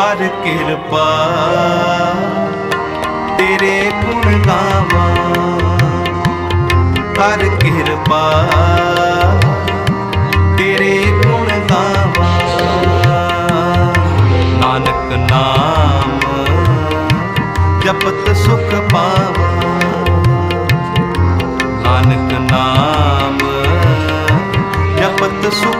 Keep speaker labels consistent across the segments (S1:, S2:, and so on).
S1: ਕਰ ਕਿਰਪਾ ਤੇਰੇ ਗੁਣ ਗਾਵਾਂ। ਕਰ ਕਿਰਪਾ ਤੇਰੇ ਗੁਣ ਗਾਵਾਂ। ਨਾਨਕ ਨਾਮ ਜਪਤ ਸੁਖ ਪਾਵਾਂ। ਨਾਨਕ ਨਾਮ ਜਪਤ ਸੁਖ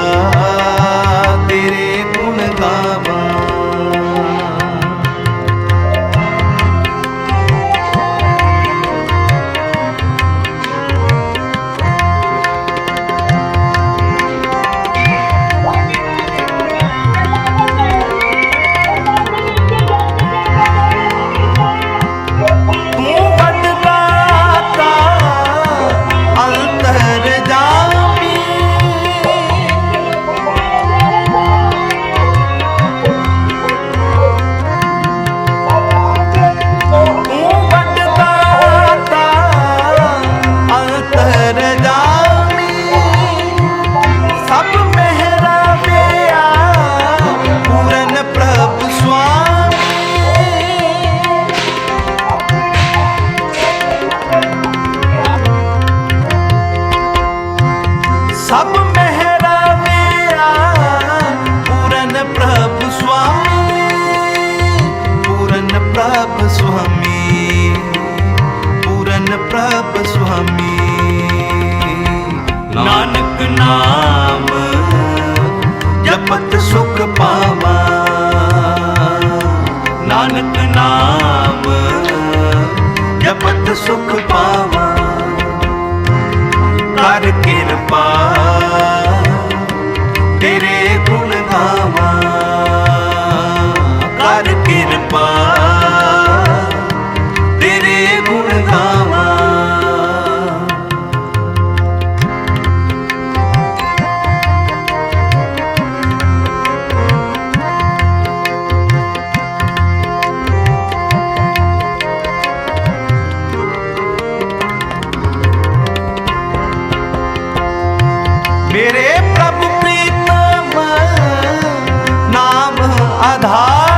S1: ਪੂਰਨ ਪ੍ਰਭ ਸੁਆਮੀ, ਪੂਰਨ ਪ੍ਰਭ ਸੁਆਮੀ, ਪੂਰਨ ਪ੍ਰਭ ਸੁਆਮੀ। ਨਾਨਕ ਨਾਮ ਜਪਤ ਸੁਖ ਪਾਵਾਂ। ਨਾਨਕ ਨਾਮ ਜਪਤ ਸੁਖ ਮੇਰੇ ਪ੍ਰਭੂ ਪ੍ਰੀਤਮ ਨਾਮ ਆਧਾਰ